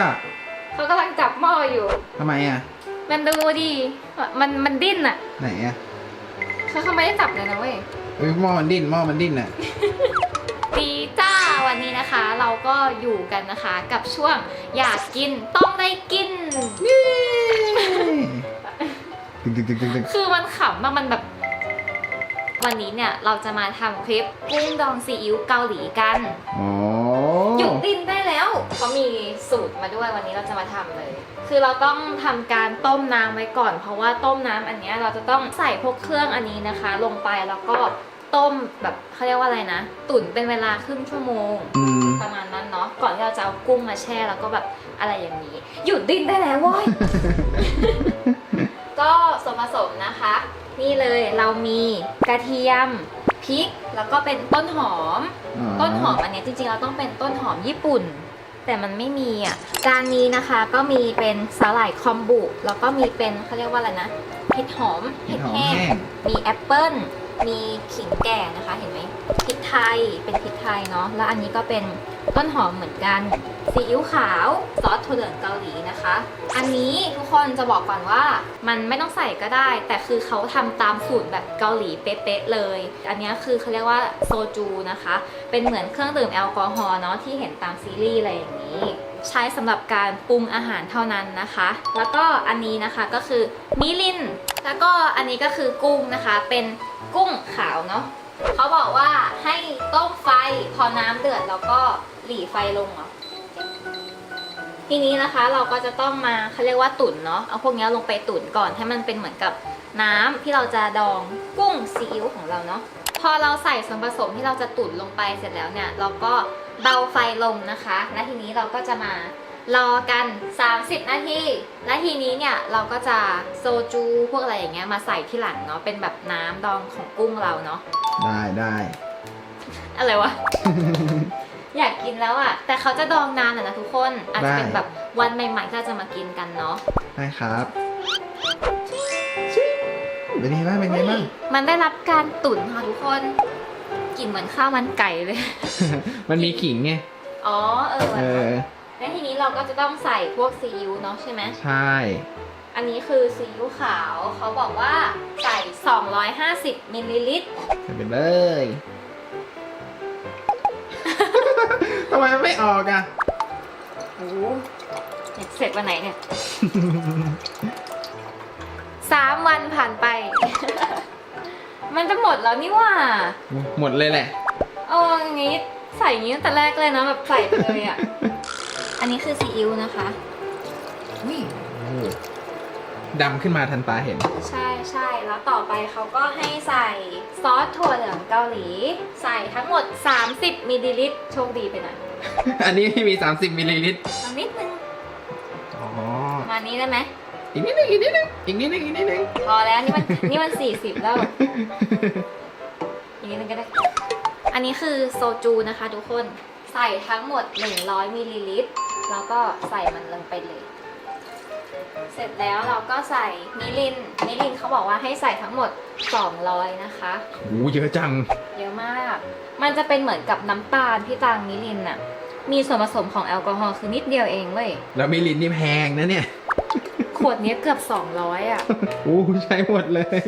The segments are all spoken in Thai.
อะเขากำลังจับหม้ออยู่ ทำไมอะ มันดูดิมันมันดิ้นอะไหนอะเขาเขาไม่ได้จับเลยนะเว้ย เอ้ยหม้อมันดิ้นหม้อมันดิ้นอะ ดีจ้าวันนี้นะคะ เราก็อยู่กันนะคะกับช่วงอยากกินต้องได้กิน ตึกตึกตึกตึกตึกคือมันขำมากมันแบบ วันนี้เนี่ยเราจะมาทำคลิปกุ้งดองซีอิ๊วเกาหลีกัน อ๋อ หยุดดิ้นได้แล้วเขามีสูตรมาด้วยวันนี้เราจะมาทำเลย คือเราต้องทำการต้มน้ำไว้ก่อน เพราะว่าต้มน้ำอันเนี้ยเราจะต้องใส่พวกเครื่องอันนี้นะคะ ลงไปแล้วก็ต้มแบบเขาเรียกว่าอะไรนะ ตุ๋นเป็นเวลาครึ่งชั่วโมงอืมประมาณนั้นเนาะก่อนที่เราจะเอากุ้งมาแช่แล้วก็แบบอะไรอย่างนี้ หยุดดิ้นได้แล้วเว้ยก็ส่วนผสมนะคะ นี่เลยเรามีกระเทียมพริกแล้วก็เป็นต้นหอม ต้นหอมอันเนี้ยจริงๆเราต้องเป็นต้นหอมญี่ปุ่น แต่มันไม่มีอะจานนี้นะคะก็มีเป็นสาหร่ายคอมบุ แล้วก็มีเป็นเขาเรียกว่าอะไรนะเห็ดหอมเห็เห็ดดหอมแห้แห้งงมีแอปเปิ้ลมีขิงแก่นะคะเห็นไหมพริกไทยเป็นพริกไทยเนาะแล้วอันนี้ก็เป็นต้นหอมเหมือนกัน ซีอิ๊วขาวซอสถั่วเหลืองเกาหลีนะคะ อันนี้ทุกคนจะบอกก่อนว่ามันไม่ต้องใส่ก็ได้ แต่คือเขาทำตามสูตรแบบเกาหลีเป๊ะๆเลย อันนี้คือเขาเรียกว่าโซจูนะคะ เป็นเหมือนเครื่องดื่มแอลกอฮอล์เนาะที่เห็นตามซีรีส์อะไรอย่างนี้ใช้สำหรับการปรุงอาหารเท่านั้นนะคะ แล้วก็อันนี้นะคะก็คือมิลิน แล้วก็อันนี้ก็คือกุ้งนะคะ เป็นกุ้งขาวเนาะเขาบอกว่าให้ต้มไฟพอน้ำเดือดแล้วก็หลีไฟลงเหรอ ทีนี้นะคะเราก็จะต้องมาเขาเรียกว่าตุ๋นเนาะเอาพวกนี้ลงไปตุ๋นก่อนให้มันเป็นเหมือนกับน้ำที่เราจะดองกุ้งซีอิ๊วของเราเนาะพอเราใส่ส่วนผสมที่เราจะตุ๋นลงไปเสร็จแล้วเนี่ยเราก็เบาไฟลงนะคะ และทีนี้เราก็จะมารอกัน 30 นาที และทีนี้เนี่ยเราก็จะโซจูพวกอะไรอย่างเงี้ยมาใส่ที่หลังเนาะเป็นแบบน้ำดองของกุ้งเราเนาะได้ได้อะไรวะ อยากกินแล้วอะแต่เขาจะดองนานอะนะทุกคน อาจจะเป็นแบบวันใหม่ๆที่เราจะมากินกันเนาะ ได้ครับเป็นไงบ้างเป็นไงบ้างมันได้รับการตุ๋นค่ะทุกคนกลิ่นเหมือนข้าวมันไก่เลย มันมีขิงไง อ๋อเออเออแล้วทีนี้เราก็จะต้องใส่พวกซีอิ๊วเนาะใช่ไหมใช่ อันนี้คือซีอิ๊วขาวเขาบอกว่าใส่ 250มิลลิลิตรใส่ไปเลยำไมมันไม่ออกอะ โอ้โหเสร็จวันไหนเนี่ยสามวันผ่านไป มันจะหมดแล้วนี่หว่า หมดเลยแหละ เอาอย่างงี้ใส่อย่างงี้ตั้งแต่แรกเลยเนาะแบบใส่ไปเลยอะ อันนี้คือซีอิ๊วนะคะอุ้ยโอ้ดำขึ้นมาทันตาเห็น ใช่ใช่แล้วต่อไปเขาก็ให้ใส่ซอสถั่วเหลืองเกาหลี ใส่ทั้งหมด 30มิลลิลิตรโชคดีไปหน่อย อันนี้มี 30มิลลิลิตรเอานิดนึงอ๋อประมาณนี้ได้ไหม อีกนิดนึงอีกนิดนึงอีกนิดนึงอีกนิดนึงพอแล้วนี่มันนี่มัน40แล้วอีกนิดนึงก็ได้ อันนี้คือโซจูนะคะทุกคนใส่ทั้งหมด 100มิลลิลิตรแล้วก็ใส่มันลงไปเลย เสร็จแล้วเราก็ใส่มิลินมิลินเขาบอกว่าให้ใส่ทั้งหมด 200 นะคะ โอ้เยอะจัง เยอะมาก มันจะเป็นเหมือนกับน้ำตาลที่ตางมิลินอะมีส่วนผสมของแอลกอฮอล์คือนิดเดียวเองเว้ย แล้วมิลลินนี่แพงนะเนี่ย ขวดนี้เกือบ 200อะโอ้ใช้หมดเลย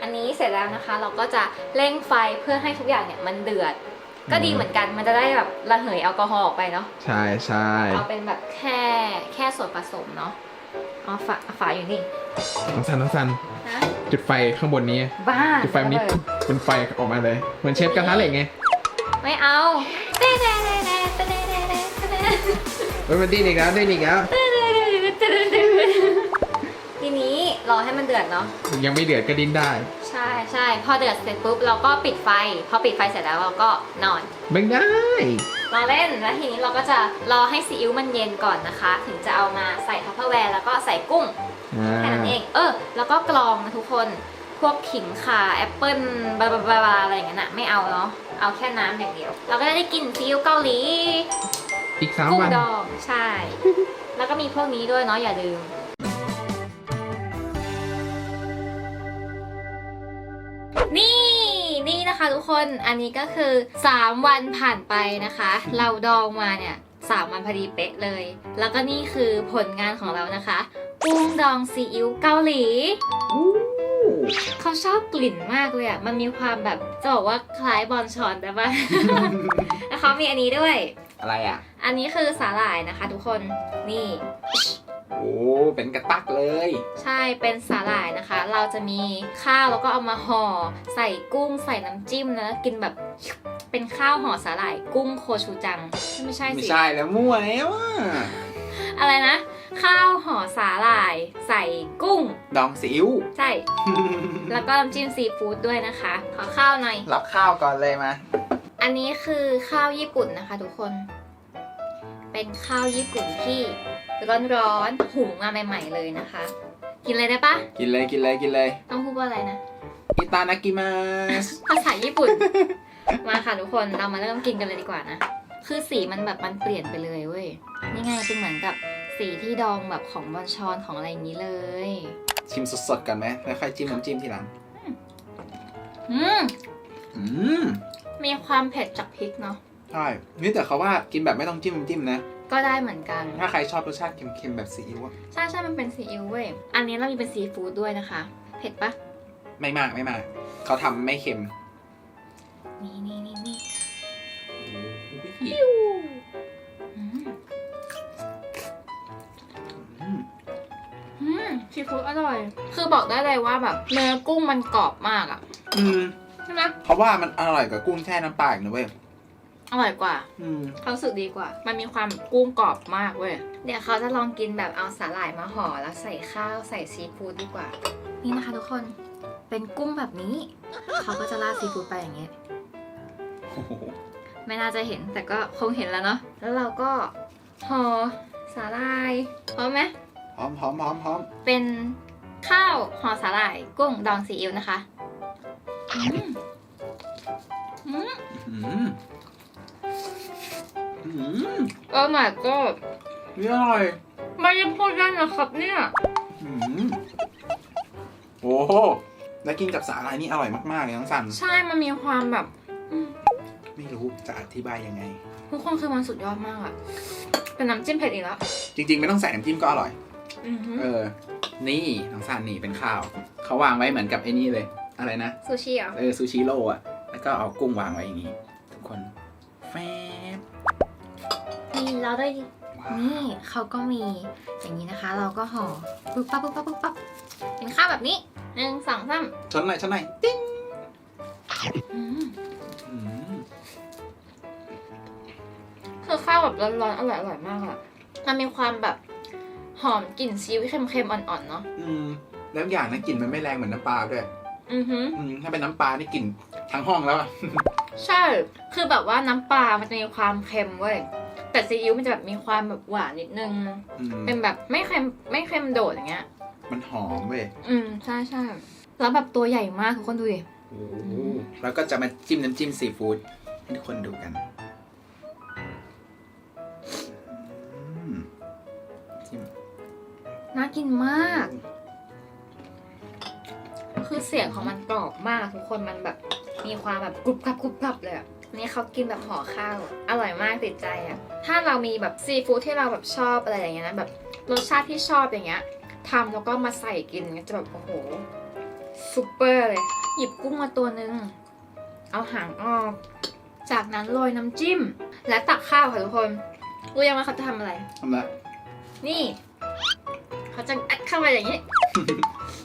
อันนี้เสร็จแล้วนะคะ เราก็จะเร่งไฟเพื่อให้ทุกอย่างเนี่ยมันเดือด ก็ดีเหมือนกันมันจะได้แบบระเหยแอลกอฮอล์ออกไปเนาะ ใช่ใช่เอาเป็นแบบแค่แค่ส่วนผสมเนาะเอาฝาฝาอยู่นี่ น้องซันน้องซันนะ จุดไฟข้างบนนี้ บ้าจุดไฟมันนี้ระเบิดเป็นไฟออกมาเลย เหมือนเชฟกระทะเหล็กไงไม่เอาเต้เต้เต้เต้เต้เต้เต้เต้เต้เฮ้ยมันดิ้นอีกแล้วดิ้นอีกแล้วทีนี้รอให้มันเดือดเนาะ ยังไม่เดือดก็ดิ้นได้ ใช่ใช่พอเดือดเสร็จปุ๊บเราก็ปิดไฟ พอปิดไฟเสร็จแล้วเราก็นอนไม่ได้รอเล่นแล้วทีนี้เราก็จะรอให้ซีอิ๊วมันเย็นก่อนนะคะ ถึงจะเอามาใส่ทัพเปอร์แวร์แล้วก็ใส่กุ้งอ่า แค่นั้นเอง เออ แล้วก็กรองนะทุกคน พวกขิงข่าแอปเปิ้ลบลาบลาบลาบลาอะไรอย่างเงี้ยนะไม่เอาเนาะ เอาแค่น้ำอย่างเดียว เราก็จะได้กินซีอิ๊วเกาหลีอีกสามกุ้งวันดอง ใช่ แล้วก็มีพวกนี้ด้วยเนาะอย่าลืม นี่นี่นะคะทุกคนอันนี้ก็คือ 3 วันผ่านไปนะคะ เราดองมาเนี่ย3วันพอดีเป๊ะเลย แล้วก็นี่คือผลงานของเรานะคะ กุ้งดองซีอิ๊วเกาหลี เขาชอบกลิ่นมากเลยอะ มันมีความแบบจะบอกว่าคล้ายบอลชอนแต่ว่า แล้วเขามีอันนี้ด้วย อะไรอะ อันนี้คือสาหร่ายนะคะ ทุกคน นี่ โอ้ เป็นกระตักเลย ใช่ เป็นสาหร่ายนะคะ เราจะมีข้าวแล้วก็เอามาห่อ ใส่กุ้งใส่น้ำจิ้มแล้วกินแบบเป็นข้าวห่อสาหร่ายกุ้งโคชูจัง ไม่ใช่ไม่สิใช่แล้วมั่วแล้วอะอะไรนะ ข้าวห่อสาหร่าย ใส่กุ้ง ดองซีอิ๊ว ใช่ แล้วก็น้ำจิ้มซีฟู้ดด้วยนะคะ ขอข้าวหน่อย รับข้าวก่อนเลยมาอันนี้คือข้าวญี่ปุ่นนะคะทุกคน เป็นข้าวญี่ปุ่นที่ร้อนๆหุงมาใหม่ๆเลยนะคะ กินเลยได้ปะกินเลยกินเลยกินเลยต้องพูดว่าอะไรนะ อิตานากิมาสภาษาญี่ปุ่น มาค่ะทุกคนเรามาเริ่มกินกันเลยดีกว่านะ คือสีมันแบบมันเปลี่ยนไปเลยเว้ยนี่ไงเป็นเหมือนกับ สีที่ดองแบบของบอนชอนของอะไรอย่างนี้เลย ชิมสดๆกันไหมแล้วค่อยจิ้มน้ำจิ้มทีหลัง อืม อืม มีความเผ็ดจากพริกเนาะ ใช่ นี่แต่เขาว่ากินแบบไม่ต้องจิ้มน้ำจิ้มนะ ก็ได้เหมือนกัน ถ้าใครชอบรสชาติเค็มๆแบบซีอิ๊วอะใช่ใช่มันเป็นซีอิ๊วเว้ย อันนี้เรามีเป็นซีฟู้ดด้วยนะคะ เผ็ดปะ ไม่มากไม่มาก เขาทำไม่เค็ม นี่นี่นี่ ซีฟู้ดอร่อย คือบอกได้เลยว่าแบบเนื้อกุ้งมันกรอบมากอะอืมใช่ไหมเพราะว่ามันอร่อยกว่ากุ้งแช่น้ำปลาอีกนะเว้ย อร่อยกว่า อืมเขารู้สึกดีกว่า มันมีความแบบกุ้งกรอบมากเว้ย เดี๋ยวเขาจะลองกินแบบเอาสาหร่ายมาห่อแล้วใส่ข้าวใส่ซีฟู้ดดีกว่า นี่นะคะทุกคน เป็นกุ้งแบบนี้ เขาก็จะราดซีฟู้ดไปอย่างเงี้ย โอ้โหไม่น่าจะเห็นแต่ก็คงเห็นแล้วเนาะ แล้วเราก็ห่อสาหร่ายพร้อมไหม พร้อมพร้อมพร้อมพร้อมเป็นข้าวห่อสาหร่ายกุ้งดองซีอิ๊วนะคะอืมอืมอืมอืมโอ้ my god นี่อร่อยไม่ได้พูดได้นะครับเนี่ยอืมโอ้โหแล้วกินกับสาหร่ายนี่อร่อยมากๆเลยน้องสันใช่มันมีความแบบอืมไม่รู้จะอธิบายยังไง ทุกคนคือมันสุดยอดมากอะเป็นน้ำจิ้มเผ็ดอีกแล้ว จริงๆ ไม่ต้องใส่น้ำจิ้มก็อร่อย อือหือเออ นี่น้องสันนี่เป็นข้าว เขาวางไว้เหมือนกับไอ้นี่เลย อะไรนะ ซูชิเหรอเออซูชิโร่อะแล้วก็เอากุ้งวางไว้อย่างนี้ ทุกคนแฟบนี่เราได้ ว้าวนี่เขาก็มีอย่างนี้นะคะ เราก็ห่อปุ๊บปั๊บปุ๊บปั๊บปุ๊บปั๊บเป็นข้าวแบบนี้หนึ่งสองสามชนหน่อยชนหน่อยติ๊งอืมอืมคือข้าวแบบร้อนๆอร่อยอร่อยมากอะมันมีความแบบ หอมกลิ่นซีอิ๊วเค็มๆอ่อนๆเนาะอืมแล้วอย่างนะกลิ่นมันไม่แรงเหมือนน้ำปลาด้วยอือหืออืมถ้าเป็นน้ำปลานี่กลิ่นทั้งห้องแล้วอะใช่ คือแบบว่าน้ำปลามันจะมีความเค็มเว้ย แต่ซีอิ๊วมันจะแบบมีความแบบหวานนิดนึง อืมเป็นแบบไม่เค็มไม่เค็มโดดอย่างเงี้ย มันหอมเว้ยอืมใช่ใช่แล้วแบบตัวใหญ่มากทุกคนดูดิ โอ้โหแล้วก็จะมาจิ้มน้ำจิ้มซีฟู้ดให้ทุกคนดูกัน น่ากินมาก คือเสียงของมันกรอบมากทุกคนมันแบบ มีความแบบกรุบกรับกรุบกรับเลยอะอันนี่เขากินแบบห่อข้าวอะอร่อยมากติดใจอะถ้าเรามีแบบซีฟู้ดที่เราแบบชอบอะไรอย่างเงี้ยนะแบบรสชาติที่ชอบอย่างเงี้ยทำแล้วก็มาใส่กินอย่างเงี้ยจะแบบโอ้โหซุปเปอร์เลย หยิบกุ้งมาตัวหนึ่งเอาหางออก จากนั้นโรยน้ำจิ้ม และตักข้าวค่ะทุกคนรู้ยังว่าเขาจะทำอะไรทำละนี่ เขาจะอัดเข้าไปอย่างนี้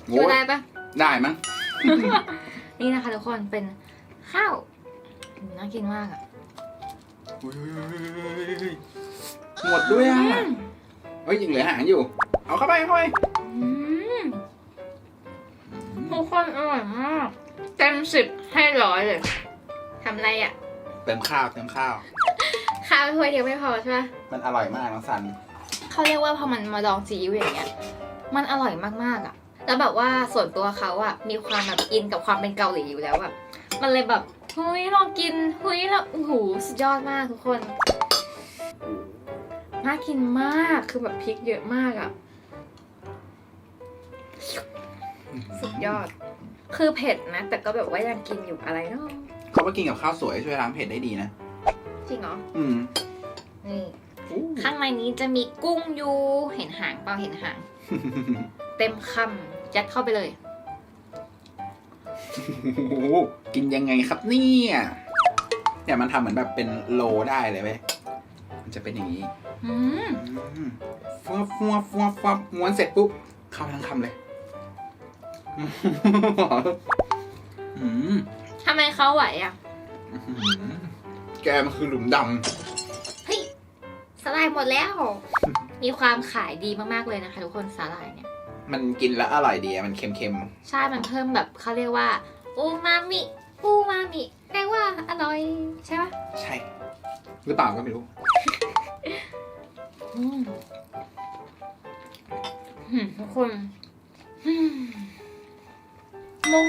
โอ้ช่วยได้ปะได้มั้ง นี่นะคะทุกคนเป็นข้าวอืมน่ากินมากอะอุ๊ยหมดด้วยอะอืมเฮ้ยยังเหลือหางอยู่ เอาเข้าไปเข้าไปอืมทุกคนอร่อยมากเต็มสิบให้ร้อยเลยทำอะไรอะเติมข้าวเติมข้าว ข้าวถ้วยเดียวไม่พอใช่ปะมันอร่อยมากน้องสัน เขาเรียกว่าพอมันมาดองซีอิ๊วอย่างเงี้ย มันอร่อยมากๆอะแล้วแบบว่าส่วนตัวเขาอะมีความแบบอินกับความเป็นเกาหลีอยู่แล้วอะมันเลยแบบเฮ้ยลองกินเฮ้ยแล้วโอ้โหสุดยอดมากทุกคนน่ากินมากคือแบบพริกเยอะมากอะสุดยอด คือเผ็ดนะ แต่ก็แบบว่ายังกินอยู่อะไรเนาะเขาว่ากินกับข้าวสวยช่วยล้างเผ็ดได้ดีนะ จริงเหรอ อืม นี่โห ข้างในนี้จะมีกุ้งอยู่เห็นหางเปล่าเห็นหาง เต็มคำยัดเข้าไปเลยโอ้โหกินยังไงครับเนี่ยเนี่ยมันทำเหมือนแบบเป็นโลได้เลยเว้ยมันจะเป็นอย่างนี้อืมอืมฟัวฟัวฟัวฟัวม้วนเสร็จปุ๊บเข้าทั้งคำเลยอืมทำไมเขาไหวอะแกมันคือหลุมดเฮ้ย สลายหมดแล้ว มีความขายดีมากๆเลยนะคะทุกคนสาหร่ายเนี่ยำมันกินแล้วอร่อยดีอะมันเค็มใช่ มันเพิ่มแบบเขาเรียกว่าอูมามิอูมามิแปลว่าอร่อยใช่ปะๆ ใช่ หรือเปล่าก็ไม่รู้ อืมอืมทุกคนอืมมุง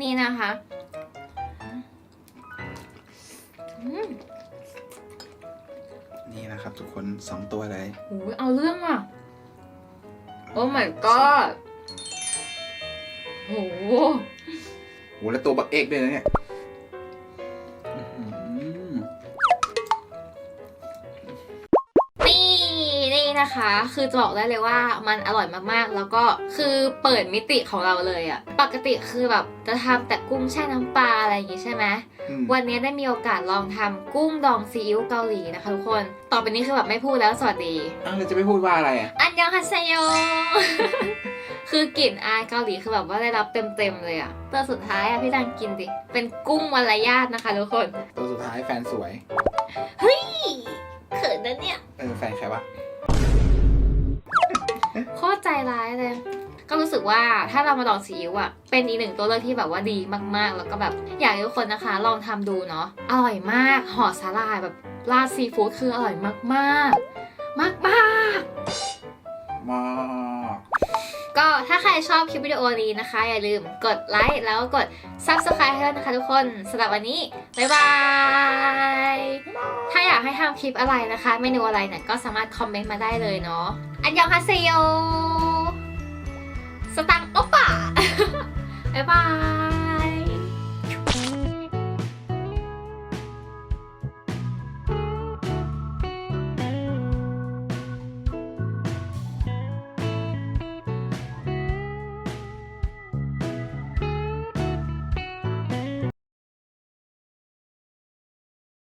นี่นะคะอืม นี่นะครับ ทุกคนสองตัวเลยโอ้ยเอาเรื่องอะ โอ้ my god โอ้โหโหแล้วตัวบักเอกด้วยนะเนี่ยอื้อหือนี่นี่นะคะ คือจะบอกได้เลยว่ามันอร่อยมากๆ แล้วก็คือเปิดมิติของเราเลยอะปกติคือแบบจะทำแต่กุ้งแช่น้ำปลาอะไรอย่างงี้ใช่ไหมอืม วันนี้ได้มีโอกาสลองทำกุ้งดองซีอิ๊วเกาหลีนะคะทุกคน ต่อไปนี้คือแบบไม่พูดแล้วสวัสดีอ้าวเราจะไม่พูดว่าอะไรอะ อันยองฮาเซโย คือกลิ่นอายเกาหลีคือแบบว่าได้รับเต็มๆเลยอะตัวสุดท้ายอะพี่ดังกินดิ เป็นกุ้งมารยาทนะคะทุกคน ตัวสุดท้ายแฟนสวย เฮ้ย เขินนะเนี่ย เออแฟนใครวะโคตรใจร้ายเลย ก็รู้สึกว่าถ้าเรามาลองซีอิ๊วอะเป็นอีกหนึ่งตัวเลือกที่แบบว่าดีมากๆ แล้วก็แบบอยากให้ทุกคนนะคะ ลองทำดูเนาะอร่อยมากห่อสาหร่ายแบบราดซีฟู้ดคืออร่อยมากๆ มากๆมากก็ถ้าใครชอบคลิปวิดีโอนี้นะคะ อย่าลืมกดไลค์แล้วก็กด Subscribe ให้ด้วยนะคะทุกคนสำหรับวันนี้ บ๊ายบาย ถ้าอยากให้ทำคลิปอะไรนะคะ เมนูอะไรเนี่ยก็สามารถคอมเมนต์มาได้เลยเนาะ อันยองฮาเซโยสตังค์โอปป่าบ๊ายบาย